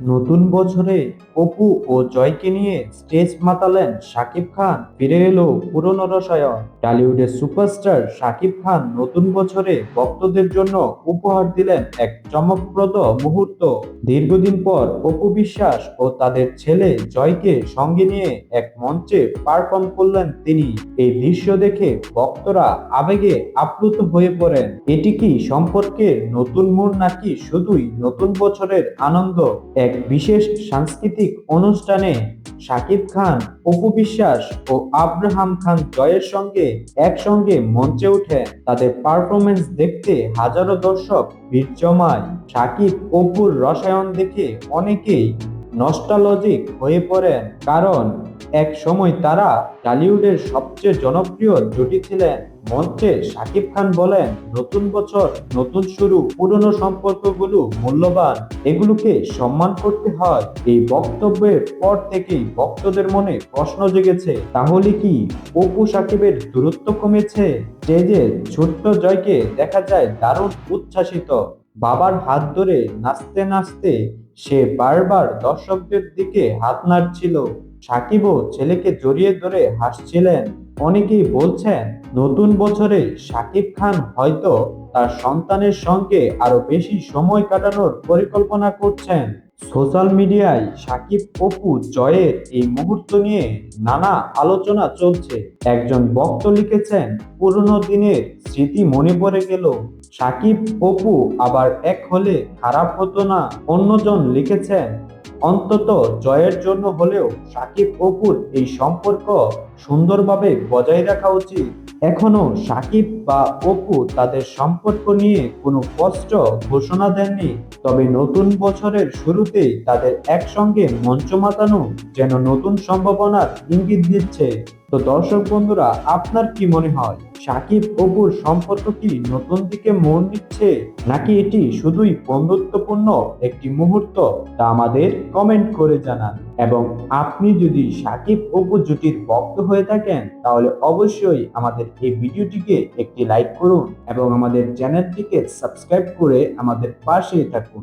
নতুন বছরে অপু ও জয়কে নিয়ে স্টেজ মাতালেন শাকিব খান। ফিরে এলো পুরনো রসায়ন। টলিউডের সুপারস্টার শাকিব খান নতুন বছরে ভক্তদের জন্য উপহার দিলেন এক চমকপ্রদ মুহূর্ত। দীর্ঘদিন পর অপু বিশ্বাস ও তাদের ছেলে জয়কে সঙ্গে নিয়ে এক মঞ্চে পারফর্ম করলেন তিনি। এই দৃশ্য দেখে ভক্তরা আবেগে আপ্লুত হয়ে পড়েন। এটি কি সম্পর্কে নতুন মোড় নাকি শুধুই নতুন বছরের আনন্দ? এক বিশেষ সাংস্কৃতিক অনুষ্ঠানে শাকিব খান অপু বিশ্বাস ও আব্রাহাম খান জয়ের সঙ্গে একসঙ্গে মঞ্চে উঠে তাদের পারফরমেন্স দেখতে হাজারো দর্শক ভিড় জমায়। শাকিব অপুর রসায়ন দেখে অনেকেই নস্টালজিক হয়ে পড়েন, কারণ এক সময় তারা টলিউডের সবচেয়ে জনপ্রিয় জুটি ছিলেন। মঞ্চে শাকিব খান বলেন, নতুন বছর, নতুন শুরু, পুরনো সম্পর্কগুলো মূল্যবান, এগুলোকে সম্মান করতে হয়। এই বক্তব্যের পর থেকেই ভক্তদের মনে প্রশ্ন জেগেছে, তাহলে কি অপু সাকিবের দূরত্ব কমেছে? স্টেজে ছোট্ট জয়কে দেখা যায় দারুণ উচ্ছ্বাসিত। বাবার হাত ধরে নাচতে নাচতে সে বারবার দর্শকদের দিকে হাত নাড়ছিল। সাকিবও ছেলেকে জড়িয়ে ধরে হাসছিলেন। অনেকেই বলছেন, নতুন বছরে সাকিব খান হয়তো তার সন্তানের সঙ্গে আরও বেশি সময় কাটানোর পরিকল্পনা করছেন। সোশ্যাল মিডিয়ায় সাকিব অপু জয়ের এই মুহূর্ত নিয়ে নানা আলোচনা চলছে। একজন বক্ত লিখেছেন, পুরনো দিনের স্মৃতি মনে পড়ে গেল। সাকিব অপু আবার এক হলে খারাপ হতো না, অন্যজন লিখেছেন, অন্তত জয়ের জন্য হলেও সাকিব অপুর এই সম্পর্ক সুন্দরভাবে বজায় রাখা উচিত। এখনও সাকিব বা অপু তাদের সম্পর্ক নিয়ে কোনো স্পষ্ট ঘোষণা দেননি, তবে নতুন বছরের শুরুতেই তাদের একসঙ্গে মঞ্চ মাতানো যেন নতুন সম্ভাবনার ইঙ্গিত দিচ্ছে। তো দর্শক বন্ধুরা, আপনার কি মনে হয়, সাকিব অপুর সম্পর্ক কি নতুন দিকে মোড় নিচ্ছে নাকি এটি শুধুই বন্ধুত্বপূর্ণ একটি মুহূর্ত? তা আমাদের কমেন্ট করে জানান। এবং আপনি যদি সাকিব অপু জুটির ভক্ত হয়ে থাকেন, তাহলে অবশ্যই আমাদের এই ভিডিওটিকে একটি লাইক করুন এবং আমাদের চ্যানেলটিকে সাবস্ক্রাইব করে আমাদের পাশে থাকুন।